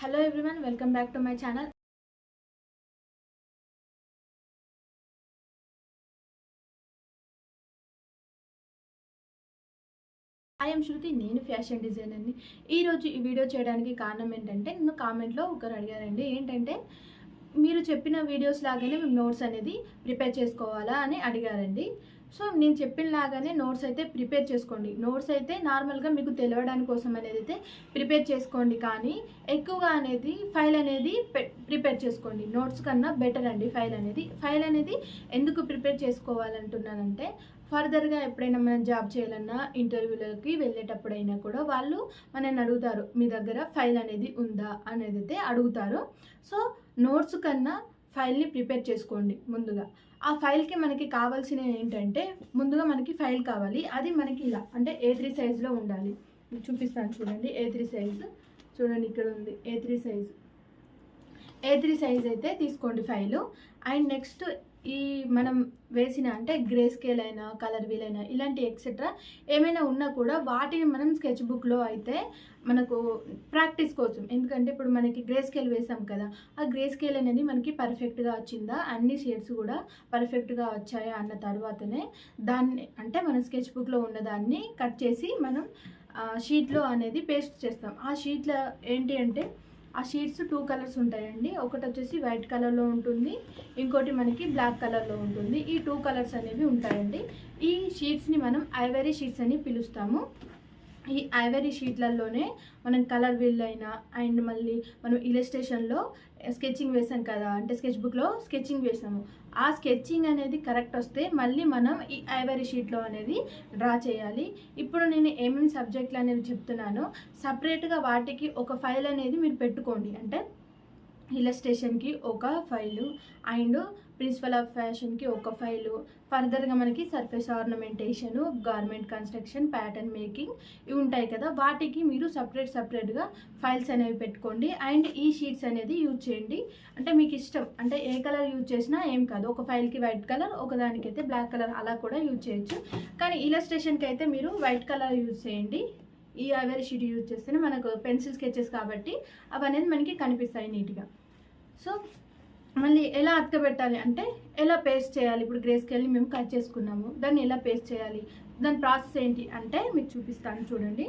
Hello everyone welcome back to my channel I'm Shruti నేను fashion డిజైనర్ని ఈరోజు ఈ video చేయడానికి కారణం ఏంటంటే నన్ను కామెంట్లో ఒకరు అడిగారండి ఏంటంటే మీరు చెప్పిన వీడియోస్ లాగానే మేము నోట్స్ అనేది ప్రిపేర్ చేసుకోవాలా అని అడిగారండి. సో నేను చెప్పిన లాగానే నోట్స్ అయితే ప్రిపేర్ చేసుకోండి. నోట్స్ అయితే నార్మల్గా మీకు తెలియడానికి కోసం అనేది అయితే ప్రిపేర్ చేసుకోండి. కానీ ఎక్కువగా అనేది ఫైల్ అనేది ప్రిపేర్ చేసుకోండి. నోట్స్ కన్నా బెటర్ అండి ఫైల్ అనేది. ఫైల్ అనేది ఎందుకు ప్రిపేర్ చేసుకోవాలంటున్నానంటే ఫర్దర్గా ఎప్పుడైనా మనం జాబ్ చేయాలన్నా ఇంటర్వ్యూలకి వెళ్ళేటప్పుడైనా కూడా వాళ్ళు మనల్ని అడుగుతారు మీ దగ్గర ఫైల్ అనేది ఉందా? అనేది అయితే అడుగుతారు. సో నోట్స్ కన్నా ఫైల్ని ప్రిపేర్ చేసుకోండి ముందుగా. ఆ ఫైల్కి మనకి కావాల్సిన ఏంటంటే ముందుగా మనకి ఫైల్ కావాలి. అది మనకి ఇలా అంటే ఏ త్రీ సైజులో ఉండాలి. చూపిస్తాను చూడండి. ఏ త్రీ సైజు చూడండి ఇక్కడ ఉంది. A three size A three size అయితే తీసుకోండి ఫైలు. అండ్ నెక్స్ట్ ఈ మనం వేసిన అంటే గ్రే స్కేల్ అయినా కలర్ వీల్ అయినా ఇలాంటి ఎక్సెట్రా ఏమైనా ఉన్నా కూడా వాటిని మనం స్కెచ్ బుక్లో అయితే మనకు ప్రాక్టీస్ కోసం. ఎందుకంటే ఇప్పుడు మనకి గ్రే స్కేల్ వేసాం కదా ఆ గ్రే స్కేల్ అనేది మనకి పర్ఫెక్ట్గా వచ్చిందా? అన్ని షేడ్స్ కూడా పర్ఫెక్ట్గా వచ్చాయా అన్న తర్వాతనే దాన్ని అంటే మన స్కెచ్ బుక్లో ఉన్నదాన్ని కట్ చేసి మనం షీట్లో అనేది పేస్ట్ చేస్తాం. ఆ షీట్లో ఏంటి అంటే ఆ షీట్స్ టూ కలర్స్ ఉంటాయండి. ఒకటి వచ్చేసి వైట్ కలర్లో ఉంటుంది. ఇంకోటి మనకి బ్లాక్ కలర్లో ఉంటుంది. ఈ టూ కలర్స్ అనేవి ఉంటాయండి. ఈ షీట్స్ని మనం ఐవరీ షీట్స్ అని పిలుస్తాము. ఈ ఐవరీ షీట్లలోనే మనం కలర్ వీల్ అయినా అండ్ మళ్ళీ మనం ఇలస్ట్రేషన్లో స్కెచింగ్ వేసాం కదా అంటే స్కెచ్ బుక్లో స్కెచింగ్ వేసాము. ఆ స్కెచింగ్ అనేది కరెక్ట్ వస్తే మళ్ళీ మనం ఈ ఐవరీ షీట్లో అనేది డ్రా చేయాలి. ఇప్పుడు నేను ఏమేమి సబ్జెక్టులు అనేవి చెప్తున్నానో సపరేట్గా వాటికి ఒక ఫైల్ అనేది మీరు పెట్టుకోండి. అంటే ఇలస్ట్రేషన్కి ఒక ఫైలు అండ్ ప్రిన్సిపల్ ఆఫ్ ఫ్యాషన్కి ఒక ఫైలు. ఫర్దర్గా మనకి surface ornamentation garment construction pattern making ఇవి ఉంటాయి కదా. వాటికి మీరు సపరేట్ సపరేట్గా ఫైల్స్ అనేవి పెట్టుకోండి. అండ్ ఈ షీట్స్ అనేది యూజ్ చేయండి. అంటే మీకు ఇష్టం. అంటే ఏ కలర్ యూజ్ చేసినా ఏం కాదు. ఒక ఫైల్కి వైట్ కలర్ ఒకదానికైతే బ్లాక్ కలర్ అలా కూడా యూజ్ చేయొచ్చు. కానీ ఇలస్ట్రేషన్కి అయితే మీరు వైట్ కలర్ యూజ్ చేయండి. ఈ ఐవరీ షీట్ యూజ్ చేస్తేనే మనకు పెన్సిల్ స్కెచెస్ కాబట్టి అవి అనేది మనకి కనిపిస్తాయి నీట్గా. సో మళ్ళీ ఎలా అతకబెట్టాలి అంటే ఎలా పేస్ట్ చేయాలి? ఇప్పుడు గ్రే మేము కట్ చేసుకున్నాము. దాన్ని ఎలా పేస్ట్ చేయాలి? దాని ప్రాసెస్ ఏంటి అంటే మీకు చూపిస్తాను చూడండి.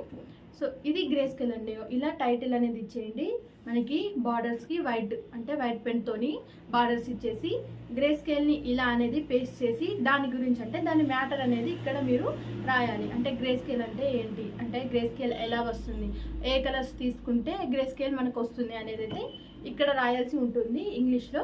సో ఇది గ్రే స్కేల్ అండి. ఇలా టైటిల్ అనేది ఇచ్చేయండి. మనకి బార్డర్స్కి వైట్ అంటే వైట్ పెన్తోని బార్డర్స్ ఇచ్చేసి గ్రే స్కేల్ని ఇలా అనేది పేస్ట్ చేసి దాని గురించి అంటే దాని మ్యాటర్ అనేది ఇక్కడ మీరు రాయాలి. అంటే గ్రే స్కేల్ అంటే ఏంటి? అంటే గ్రే స్కేల్ ఎలా వస్తుంది? ఏ కలర్స్ తీసుకుంటే గ్రే స్కేల్ మనకు వస్తుంది అనేది అయితే ఇక్కడ రాయాల్సి ఉంటుంది ఇంగ్లీష్లో.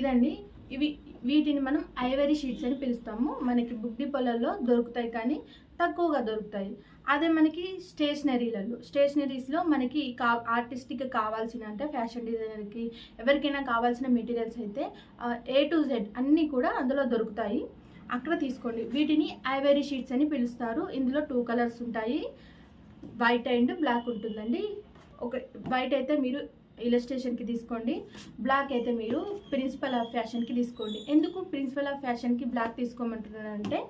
ఇదండి. ఇవి వీటిని మనం ఐవరీ షీట్స్ అని పిలుస్తాము. మనకి బుక్ డిపోలలో దొరుకుతాయి కానీ తక్కువగా దొరుకుతాయి. అదే మనకి స్టేషనరీలలో. స్టేషనరీస్లో మనకి కా ఆర్టిస్ట్కి కావాల్సిన అంటే ఫ్యాషన్ డిజైనర్కి ఎవరికైనా కావాల్సిన మెటీరియల్స్ అయితే ఏ టు జెడ్ అన్నీ కూడా అందులో దొరుకుతాయి. అక్కడ తీసుకోండి. వీటిని ఐవరీ షీట్స్ అని పిలుస్తారు. ఇందులో టూ కలర్స్ ఉంటాయి. వైట్ అండ్ బ్లాక్ ఉంటుందండి. ఒక వైట్ అయితే మీరు ఇలస్ట్రేషన్కి తీసుకోండి. బ్లాక్ అయితే మీరు ప్రిన్సిపల్ ఆఫ్ ఫ్యాషన్కి తీసుకోండి. ఎందుకు ప్రిన్సిపల్ ఆఫ్ ఫ్యాషన్కి బ్లాక్ తీసుకోమంటున్నారంటే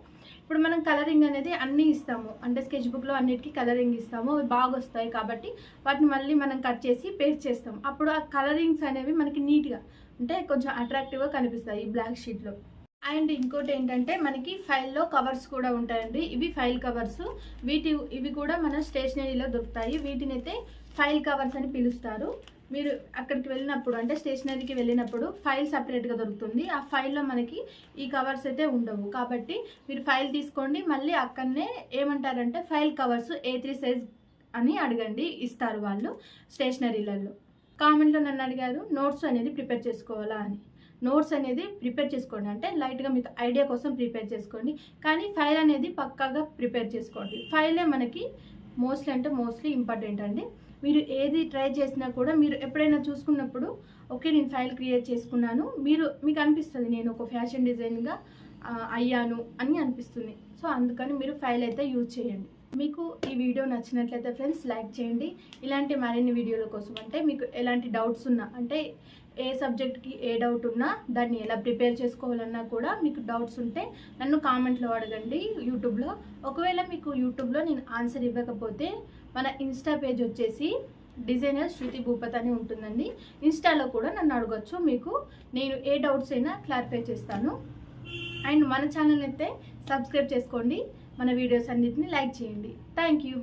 ఇప్పుడు మనం కలరింగ్ అనేది అన్నీ ఇస్తాము. అంటే స్కెచ్ బుక్లో అన్నిటికీ కలరింగ్ ఇస్తాము. అవి బాగా వస్తాయి కాబట్టి వాటిని మళ్ళీ మనం కట్ చేసి పేస్ట్ చేస్తాం అప్పుడు ఆ కలరింగ్స్ అనేవి మనకి నీట్గా అంటే కొంచెం అట్రాక్టివ్గా కనిపిస్తాయి ఈ బ్లాక్ షీట్లో అండ్ ఇంకోటి ఏంటంటే మనకి ఫైల్లో కవర్స్ కూడా ఉంటాయండి. ఇవి ఫైల్ కవర్స్ వీటి ఇవి కూడా మన స్టేషనరీలో దొరుకుతాయి. వీటిని అయితే ఫైల్ కవర్స్ అని పిలుస్తారు. మీరు అక్కడికి వెళ్ళినప్పుడు అంటే స్టేషనరీకి వెళ్ళినప్పుడు ఫైల్ సపరేట్గా దొరుకుతుంది. ఆ ఫైల్లో మనకి ఈ కవర్స్ అయితే ఉండవు. కాబట్టి మీరు ఫైల్ తీసుకోండి. మళ్ళీ అక్కడనే ఏమంటారంటే file covers A three size అని అడగండి ఇస్తారు వాళ్ళు స్టేషనరీలలో. కామెంట్లో నన్ను అడిగారు నోట్స్ అనేది ప్రిపేర్ చేసుకోవాలా? అని. నోట్స్ అనేది ప్రిపేర్ చేసుకోండి. అంటే లైట్గా మీకు ఐడియా కోసం ప్రిపేర్ చేసుకోండి. కానీ ఫైల్ అనేది పక్కాగా ప్రిపేర్ చేసుకోండి. ఫైలే మనకి మోస్ట్లీ అంటే మోస్ట్లీ ఇంపార్టెంట్ అండి. మీరు ఏది ట్రై చేసినా కూడా మీరు ఎప్పుడైనా చూసుకున్నప్పుడు ఓకే నేను ఫైల్ క్రియేట్ చేసుకున్నాను. మీరు మీకు అనిపిస్తుంది నేను ఒక ఫ్యాషన్ డిజైన్గా అయ్యాను అని అనిపిస్తుంది. సో అందుకని మీరు ఫైల్ అయితే యూజ్ చేయండి. మీకు ఈ వీడియో నచ్చినట్లయితే ఫ్రెండ్స్ లైక్ చేయండి. ఇలాంటి మరిన్ని వీడియోల కోసం అంటే మీకు ఎలాంటి డౌట్స్ ఉన్నా అంటే ఏ సబ్జెక్ట్కి ఏ డౌట్ ఉన్నా దాన్ని ఎలా ప్రిపేర్ చేసుకోవాలన్నా కూడా మీకు డౌట్స్ ఉంటే నన్ను కామెంట్లో అడగండి యూట్యూబ్లో. ఒకవేళ మీకు యూట్యూబ్లో నేను ఆన్సర్ ఇవ్వకపోతే మన ఇన్స్టా పేజ్ వచ్చేసి డిజైనర్ శృతి భూపత్ అని ఉంటుందండి. ఇన్స్టాలో కూడా నన్ను అడగచ్చు మీకు నేను ఏ డౌట్స్ అయినా క్లారిఫై చేస్తాను. అండ్ మన ఛానల్ అయితే సబ్స్క్రైబ్ చేసుకోండి. మన వీడియోస్ అన్నిటిని లైక్ చేయండి. Thank you.